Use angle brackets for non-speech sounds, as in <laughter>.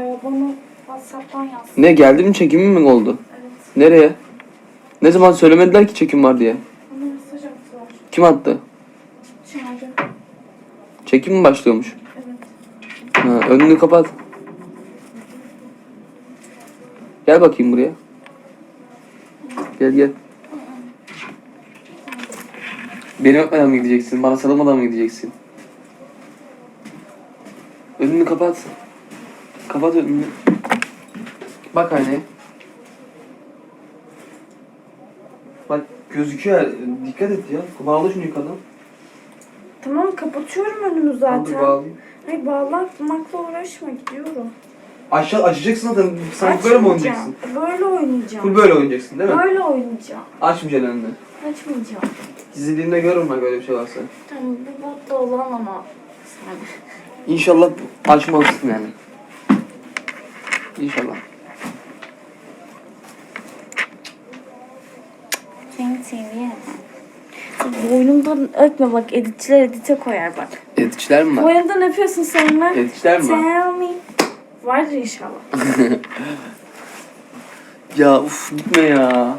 Ee, bana WhatsApp'tan yaz. Ne geldi mi çekimi mi oldu? Evet. Nereye? Ne zaman söylemediler ki çekim var diye. Bana mesaj attılar. Kim attı? Çağrı. Çekim mi başlıyormuş? Evet. Ha, önünü kapat. Gel bakayım buraya. Gel gel. Beni öpmeden mi gideceksin? Bana sarılmadan mı gideceksin? Önünü kapat. Kapat önünü. Bak aynaya. Bak gözüküyor. Dikkat et ya. Bağla şunu yukarıdan. Tamam kapatıyorum önümü Dur zaten. bağlayayım. Hayır bağlamakla uğraşma gidiyorum. Aşağı açacaksın zaten. Sanki böyle mi oynayacaksın? Böyle oynayacağım. Full böyle oynayacaksın değil mi? Böyle oynayacağım. Açmayacaksın önünü. Açmayacağım. Diziliğinde görürüm ben böyle bir şey varsa. Tamam bu botla olan ama sen. İnşallah açmalısın yani. İnşallah. Seni seviyorum. Boynumdan öpme bak editçiler edite koyar bak. Editçiler mi var? Boynumdan öpüyorsun sonra. Editçiler mi var? Tell me. Vardır inşallah. <laughs> Ya uf gitme ya.